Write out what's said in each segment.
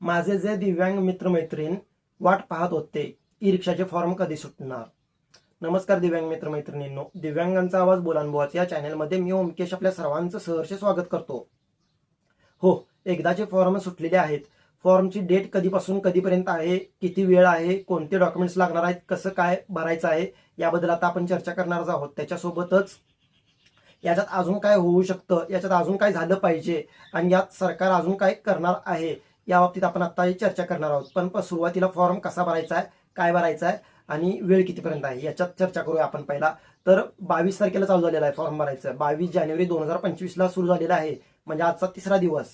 माझे जे दिव्यांग मित्रमैत्रीण वाट पाहत होते ई रिक्षाचे फॉर्म कधी सुटणार? नमस्कार दिव्यांग मित्रमैत्रिणींनो. दिव्यांगांचा आवाज बोलानबोवाच या चॅनलमध्ये मी ओमकेश आपल्या सर्वांचं सहर्ष स्वागत करतो. हो एकदाचे फॉर्म सुटलेले आहेत. फॉर्मची डेट कधीपासून कधीपर्यंत आहे किती वेळ आहे कोणते डॉक्युमेंट्स लागणार आहेत कसं काय भरायचं आहे याबद्दल आता आपण चर्चा करणारच आहोत. त्याच्यासोबतच याच्यात अजून काय होऊ शकतं याच्यात अजून काय झालं पाहिजे आणि यात सरकार अजून काय करणार आहे या बाबतीत आपण आता चर्चा करणार आहोत. पण सुरुवातीला फॉर्म कसा भरायचा आहे काय भरायचा आहे आणि वेळ कितीपर्यंत आहे याच्यात चर्चा करूया आपण पहिला. तर बावीस तारखेला चालू झालेला आहे फॉर्म भरायचं. बावीस जानेवारी दोन हजार पंचवीसला सुरू झालेला आहे. म्हणजे आजचा तिसरा दिवस.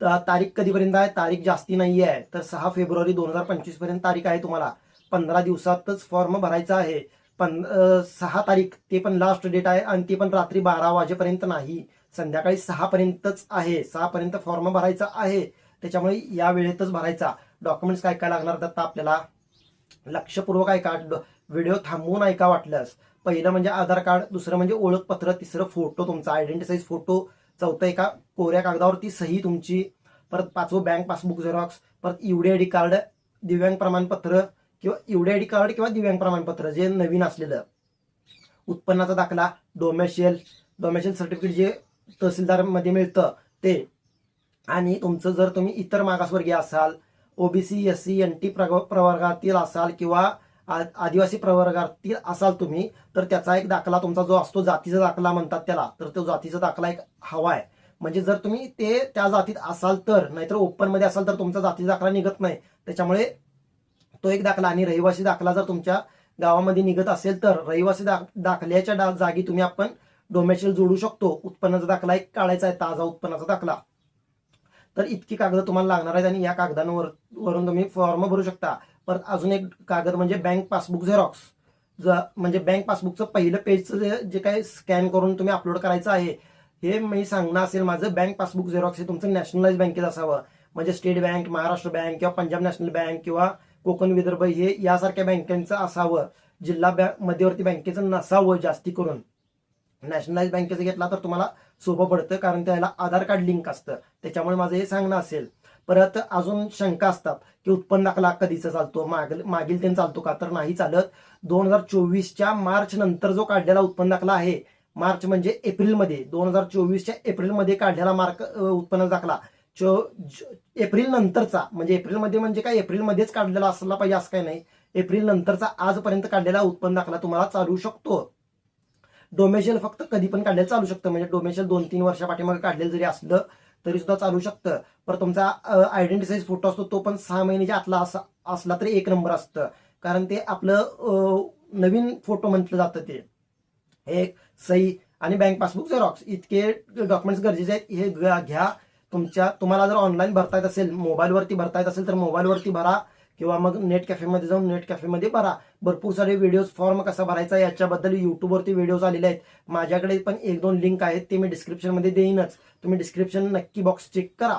तारीख कधीपर्यंत आहे? तारीख जास्ती नाही आहे तर सहा फेब्रुवारी दोन हजार पंचवीसपर्यंत तारीख आहे तुम्हाला. पंधरा दिवसातच फॉर्म भरायचा आहे. पण सहा तारीख ते पण लास्ट डेट आहे आणि ते पण रात्री बारा वाजेपर्यंत नाही. संध्याकाळी सहापर्यंतच आहे. सहापर्यंत फॉर्म भरायचा आहे. त्याच्यामुळे या वेळेतच भरायचा. डॉक्युमेंट्स काय काय लागणार तर आपल्याला? लक्षपूर्वक ऐका. व्हिडिओ थांबवून ऐका वाटल्यास. पहिलं म्हणजे आधार कार्ड दुसरं म्हणजे ओळखपत्र तिसरं फोटो तुमचा. आयडेंटिटी साईज फोटो चौथं एका कोऱ्या कागदावरती सही तुमची. परत पाचवं बँक पासबुक झेरॉक्स परत युडी आय डी कार्ड दिव्यांग प्रमाणपत्र किंवा युडी आय डी कार्ड किंवा दिव्यांग प्रमाणपत्र जे नवीन असलेलं. उत्पन्नाचा दाखला डोमेशियल डोमेशियल सर्टिफिकेट जे तहसीलदारमध्ये मिळतं ते. आणि तुमचं जर तुम्ही इतर मागासवर्गीय असाल OBC S C N T प्रवर्गातील असाल किंवा आ- आदिवासी प्रवर्गातील असाल तुम्ही तर त्याचा एक दाखला तुमचा जो असतो जातीचा दाखला म्हणतात त्याला तर तो जातीचा दाखला एक हवा आहे. म्हणजे जर तुम्ही ते त्या जातीत असाल तर नाहीतर ओपनमध्ये असाल तर तुमचा जातीचा दाखला निघत नाही. त्याच्यामुळे तो एक दाखला आणि रहिवासी दाखला जर तुमच्या गावामध्ये निघत असेल तर रहिवासी दाख- दाखल्याच्या डा- जागी तुम्ही आपण डोमेशियल जोडू शकतो. उत्पन्नाचा दाखला एक काढायचा आहे ताजा उत्पन्नाचा दाखला. तर इतकी कागद तुम्हाला लागणार आहेत आणि या कागदांवर वरून तुम्ही फॉर्म भरू शकता. परत अजून एक कागद म्हणजे बँक पासबुक झेरॉक्स ज- म्हणजे बँक पासबुकचं पहिलं पेजचं जे जे काही स्कॅन करून तुम्ही अपलोड करायचं आहे हे मी सांगणं असेल माझं बँक पासबुक झेरॉक्स हे तुमचं नॅशनलाइज बँकेत असावं. म्हणजे स्टेट बँक महाराष्ट्र बँक किंवा पंजाब नॅशनल बँक किंवा कोकण विदर्भ हे यासारख्या बँकांचं असावं. जिल्हा बँक मध्यवर्ती बँकेचं नसावं जास्ती करून. नॅशनलाइज बँकेचं घेतला तर तुम्हाला सोपं पडतं कारण त्याला आधार कार्ड लिंक असतं. त्याच्यामुळे माझं हे सांगणं असेल. परत अजून शंका असतात की उत्पन्न दाखला कधीचा चालतो? मागील मागील ते चालतो का? तर नाही चालत. दोन हजार चोवीसच्या मार्च नंतर जो काढलेला उत्पन्न दाखला आहे मार्च म्हणजे एप्रिलमध्ये दोन हजार चोवीसच्या एप्रिलमध्ये काढलेला मार्क उत्पन्न दाखला. चो एप्रिल नंतरचा म्हणजे एप्रिलमध्ये म्हणजे काय? एप्रिलमध्येच काढलेला असला पाहिजे असं काय नाही. एप्रिल नंतरचा आजपर्यंत काढलेला उत्पन्न दाखला तुम्हाला चालू शकतो. डोमेशियल फक्त कधी पण काढलेलं चालू शकतं. म्हणजे डोमेशियल दोन तीन वर्षा पाठीमागे काढलेलं जरी असलं तरी सुद्धा चालू शकतं. पर तुमचा आयडेंटिटी साईज फोटो असतो तो पण सहा महिन्याच्या आतला असा असला तरी एक नंबर असतं. कारण ते आपलं नवीन फोटो म्हटलं जातं ते. एक सही आणि बँक पासबुक झेरॉक्स इतके डॉक्युमेंट्स गरजेचे आहेत. हे घ्या घ्या. तुमच्या तुम्हाला जर ऑनलाईन भरता येत असेल मोबाईलवरती भरता येत असेल तर मोबाईलवरती भरा. किंवा मग नेट कॅफेमध्ये जाऊन नेट कॅफेमध्ये भरा. भरपूर सारे व्हिडिओज फॉर्म कसा भरायचा याच्याबद्दल युट्यूबवरती व्हिडिओज आलेले आहेत. माझ्याकडे पण एक दोन लिंक आहेत ते मी डिस्क्रिप्शनमध्ये देईनच. तुम्ही डिस्क्रिप्शन नक्की बॉक्स चेक करा.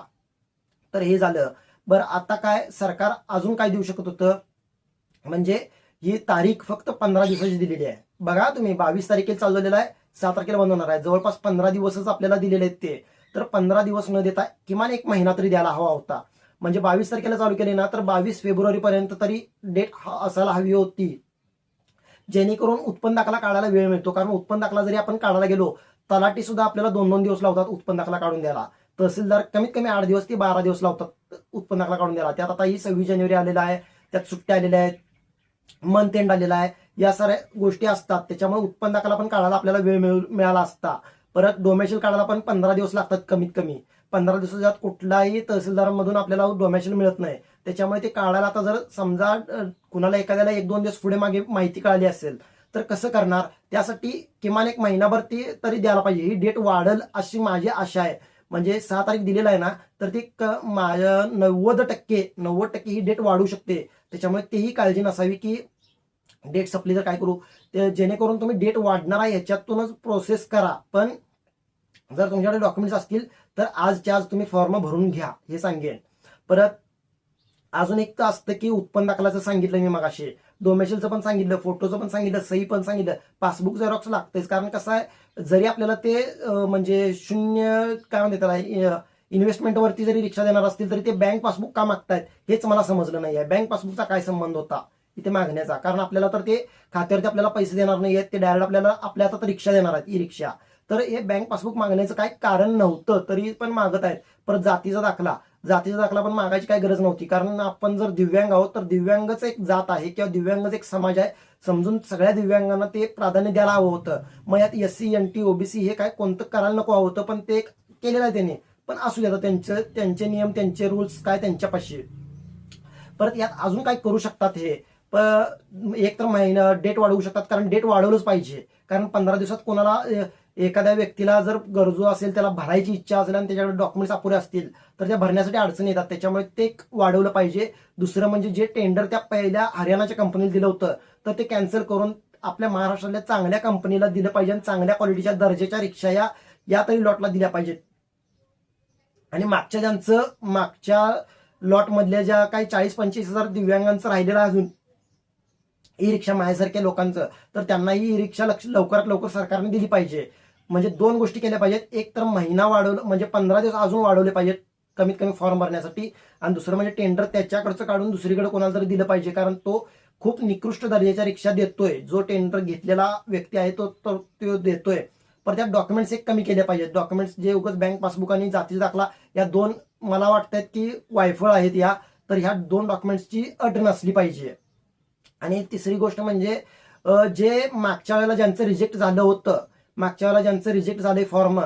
तर हे झालं. बरं आता काय सरकार अजून काय देऊ शकत होतं? म्हणजे ही तारीख फक्त पंधरा दिवसाची दिलेली आहे. बघा तुम्ही बावीस तारखेला चालवलेला आहे सहा तारखेला बंद होणार आहे. जवळपास पंधरा दिवसच आपल्याला दिलेले आहेत ते. तर पंधरा दिवस न देता किमान एक महिना तरी द्यायला हवा होता. म्हणजे बावीस तारखेला चालू केले ना तर बावीस फेब्रुवारी पर्यंत तरी डेट असायला हवी होती. जेणेकरून उत्पन्न दाखला काढायला वेळ मिळतो. कारण उत्पन्न दाखला जरी आपण काढायला गेलो तलाठी सुद्धा आपल्याला दोन दोन दिवस लावतात उत्पन्न दाखला काढून द्यायला. तहसीलदार कमीत कमी आठ दिवस ते बारा दिवस लावतात उत्पन्न दाखला काढून द्यायला. त्यात आता ही सव्वीस जानेवारी आलेला आहे त्यात सुट्ट्या आलेल्या आहेत मंथ एंड आलेला आहे. या साऱ्या गोष्टी असतात. त्याच्यामुळे उत्पन्न दाखला पण काढायला आपल्याला वेळ मिळू- मिळाला असता. परत डोमेशियल काढायला पण पंधरा दिवस लागतात कमीत कमी. पंधरा दिवसात कुठलाही तहसीलदारांमधून आपल्याला डोमॅशन मिळत नाही. त्याच्यामुळे ते काढायला आता जर समजा कुणाला एखाद्याला एक दोन दिवस पुढे मागे माहिती कळाली असेल तर कसं करणार? त्यासाठी किमान एक महिनाभर ती तरी द्यायला पाहिजे. ही डेट वाढल अशी माझी आशा आहे. म्हणजे सहा तारीख दिलेला आहे ना तर ती क- माझ्या नव्वद टक्के नव्वद टक्के ही डेट वाढू शकते. त्याच्यामुळे तेही काळजी नसावी की डेट संपली तर काय करू? ते जेणेकरून तुम्ही डेट वाढणार आहे याच्यातूनच प्रोसेस करा. पण जर तुमच्याकडे डॉक्युमेंट्स असतील तर आजच्या आज तुम्ही फॉर्म भरून घ्या हे सांगेन. परत अजून एक तर असतं की उत्पन्न दाखलाचं सांगितलं मी मगाशी. डोमेशलचं पण सांगितलं फोटोचं पण सांगितलं सही पण सांगितलं. पासबुक झेरॉक्स लागतेच कारण कसं आहे जरी आपल्याला ते म्हणजे शून्य काय म्हणते त्याला इन्व्हेस्टमेंटवरती जरी रिक्षा देणार असतील तरी ते बँक पासबुक का मागतायत? हेच मला समजलं नाही आहे बँक पासबुकचा काय संबंध होता? इथे मागण्याचा. कारण आपल्याला तर ते खात्यावरती आपल्याला पैसे देणार नाही आहेत ते डायरेक्ट आपल्याला आपल्या हातात रिक्षा देणार आहेत ई रिक्षा तर हे बँक पासबुक मागण्याचं काही कारण नव्हतं तरी पण मागत आहेत. परत जातीचा दाखला. जातीचा दाखला पण मागायची काही गरज नव्हती. कारण आपण जर दिव्यांग आहोत तर दिव्यांगच एक जात आहे किंवा दिव्यांगच एक समाज आहे. समजून सगळ्या दिव्यांगांना ते प्राधान्य द्यायला हवं होतं. मग यात S C N T OBC हे काय कोणतं करायला नको हवं होतं पण ते एक केलेलं आहे त्यांनी. पण असू द्या त्यांचे त्यांचे नियम त्यांचे रूल्स काय त्यांच्यापाशी. परत यात अजून काय करू शकतात हे. प- एक तर महिना डेट वाढवू शकतात कारण डेट वाढवलंच पाहिजे. कारण पंधरा दिवसात कोणाला एखाद्या व्यक्तीला जर गरजू असेल त्याला भरायची इच्छा असेल आणि त्याच्याकडे डॉक्युमेंट्स अपुरे असतील तर त्या भरण्यासाठी अडचणी येतात. त्याच्यामुळे ते वाढवलं पाहिजे. दुसरं म्हणजे जे टेंडर त्या पहिल्या हरियाणाच्या कंपनीला दिलं होतं तर ते कॅन्सल करून आपल्या महाराष्ट्रातल्या चांगल्या कंपनीला दिलं पाहिजे आणि चांगल्या क्वालिटीच्या दर्जाच्या रिक्षा या या तरी लॉटला दिल्या पाहिजेत. आणि मागच्या ज्यांचं मागच्या लॉटमधल्या ज्या काही चाळीस पंचवीस हजार दिव्यांगांचं राहिलेलं अजून ई रिक्षा माझ्यासारख्या लोकांचं तर त्यांनाही ई रिक्षा लक्ष लवकरात लवकर सरकारने दिली पाहिजे. म्हणजे दोन गोष्टी केल्या पाहिजेत. एक तर महिना वाढवलं म्हणजे पंधरा दिवस अजून वाढवले पाहिजेत कमीत कमी फॉर्म भरण्यासाठी. आणि दुसरं म्हणजे टेंडर त्याच्याकडचं काढून दुसरीकडे कोणाला तरी दिलं पाहिजे. कारण तो खूप निकृष्ट दर्जाच्या रिक्षा देतोय. जो टेंडर घेतलेला व्यक्ती आहे तो तो तो देतोय. पण त्या डॉक्युमेंट्स एक कमी केले पाहिजेत. डॉक्युमेंट्स जे उगाच बँक पासबुक आणि जातीचा दाखला या दोन मला वाटतात की वायफळ आहेत या. तर ह्या दोन डॉक्युमेंट्सची अट नसली पाहिजे. आणि तिसरी गोष्ट म्हणजे जे मागच्या वेळेला ज्यांचं रिजेक्ट झालं होतं मागच्या वेळेला ज्यांचं रिजेक्ट झालंय फॉर्म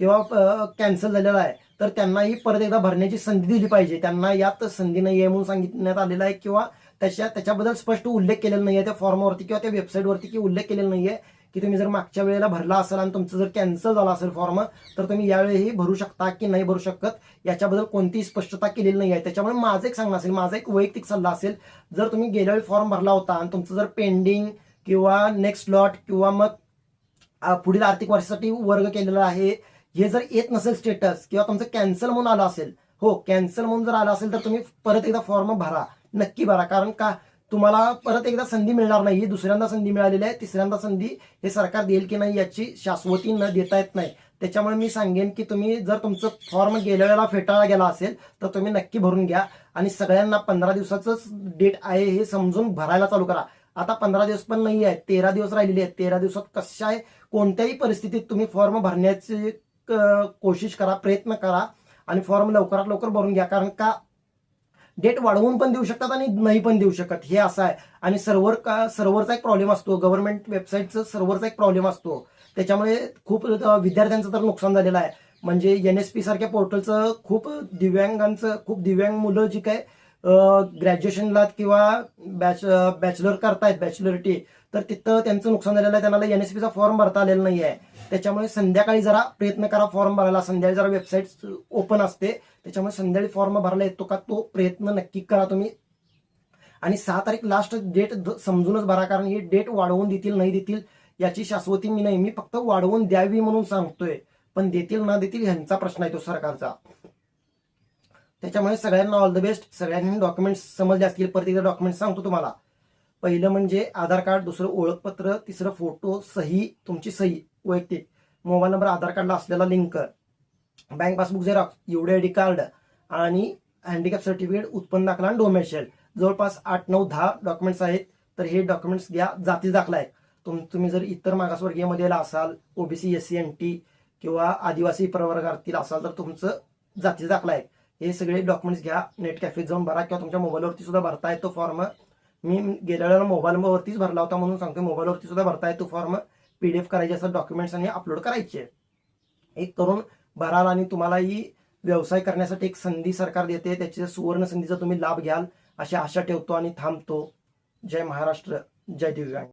किंवा कॅन्सल झालेला आहे तर त्यांनाही परत एकदा भरण्याची संधी दिली पाहिजे. त्यांना यात संधी नाही आहे म्हणून सांगितण्यात आलेलं आहे किंवा त्याच्या त्याच्याबद्दल स्पष्ट उल्लेख केलेला नाही आहे त्या फॉर्मवरती किंवा त्या वेबसाईटवरती की उल्लेख केलेला नाही आहे की तुम्ही जर मागच्या वेळेला भरला असेल आणि तुमचं जर कॅन्सल झाला असेल फॉर्म तर तुम्ही यावेळीही भरू शकता की नाही भरू शकत याच्याबद्दल कोणतीही स्पष्टता केलेली नाही आहे त्याच्यामुळे माझं एक सांगणं असेल माझा एक वैयक्तिक सल्ला असेल जर तुम्ही गेल्या वेळी फॉर्म भरला होता आणि तुमचं जर पेंडिंग किंवा नेक्स्ट लॉट किंवा मग पुढील आर्थिक वर्षासाठी वर्ग केलेला आहे. हे जर येत नसेल स्टेटस किंवा तुमचं कॅन्सल म्हणून आलं असेल हो कॅन्सल म्हणून जर आलं असेल तर तुम्ही परत एकदा फॉर्म भरा. नक्की भरा. कारण का? तुम्हाला परत एकदा संधी मिळणार नाही. ही दुसऱ्यांदा संधी मिळालेली आहे. तिसऱ्यांदा संधी हे सरकार देईल की नाही याची शाश्वती न देता येत नाही. त्याच्यामुळे मी सांगेन की तुम्ही जर तुमचं फॉर्म गेल्या वेळेला फेटाळला गेला असेल तर तुम्ही नक्की भरून घ्या. आणि सगळ्यांना पंधरा दिवसाचंच डेट आहे हे समजून भरायला चालू करा. आता पंधरा दिवस पण नाही आहेत तेरा दिवस राहिलेले आहेत. तेरा दिवसात कशा आहे? कोणत्याही परिस्थितीत तुम्ही फॉर्म भरण्याची क- कोशिश करा प्रयत्न करा आणि फॉर्म लवकरात लवकर भरून घ्या. कारण का? डेट वाढवून पण देऊ शकतात आणि नाही पण देऊ शकत. हे असं आहे. आणि सर्व्हर का सर्व्हरचा एक प्रॉब्लेम असतो. गव्हर्नमेंट वेबसाईटचं सर्व्हरचा एक प्रॉब्लेम असतो. त्याच्यामुळे खूप विद्यार्थ्यांचं तर नुकसान झालेलं आहे. म्हणजे एन एस पी सारख्या पोर्टलचं खूप दिव्यांगांचं खूप दिव्यांग मुलं जी काय ग्रॅज्युएशनला किंवा बॅच बॅचलर करतायत बॅचलरिटी तर तिथं त्यांचं नुकसान झालेलं आहे. त्यांना एन एस पीचा फॉर्म भरता आलेला नाही आहे त्याच्यामुळे संध्याकाळी जरा प्रयत्न करा फॉर्म भरायला. संध्याकाळी जरा वेबसाईट ओपन असते. त्याच्यामुळे संध्याकाळी फॉर्म भरायला येतो का तो प्रयत्न नक्की करा तुम्ही. आणि सहा तारीख लास्ट डेट समजूनच भरा कारण ही डेट वाढवून देतील नाही देतील याची शाश्वती मी नाही. मी फक्त वाढवून द्यावी म्हणून सांगतोय. पण देतील ना देतील ह्यांचा प्रश्न आहे तो सरकारचा. त्याच्यामुळे सगळ्यांना ऑल द बेस्ट सगळ्यांनी डॉक्युमेंट्स समजले असतील परत एकदा डॉक्युमेंट्स सांगतो तुम्हाला. पहिलं म्हणजे आधार कार्ड दुसरं ओळखपत्र तिसरं फोटो सही तुमची सही वैयक्तिक. मोबाईल नंबर आधार कार्डला असलेला लिंक बँक पासबुक झेरॉक्स एवढे आय डी कार्ड आणि हँडिकॅप सर्टिफिकेट उत्पन्न दाखला आणि डोमेशल जवळपास आठ नऊ दहा डॉक्युमेंट्स आहेत तर हे डॉक्युमेंट्स घ्या जाती दाखला आहे. तुम तुम्ही जर इतर मागासवर्गीयमध्ये असाल OBC S C N T किंवा आदिवासी प्रवर्गातील असाल तर तुमचं जाती दाखला आहे. हे सगळे डॉक्युमेंट्स घ्या. नेट कॅफेत जाऊन भरा किंवा तुमच्या मोबाईलवरती सुद्धा भरता येतो फॉर्म मी गेल्या वेळेला मोबाईलवरतीच भरला होता म्हणून सांगतो मोबाईलवरती सुद्धा भरता येतो फॉर्म पी डी एफ करायचे असतात डॉक्युमेंट्स आणि अपलोड करायचे. एक करून भराल आणि तुम्हालाही व्यवसाय करण्यासाठी एक संधी सरकार देते. त्याच्या सुवर्ण संधीचा तुम्ही लाभ घ्याल अशी आशा ठेवतो आणि थांबतो. जय महाराष्ट्र जय दिव्यांग.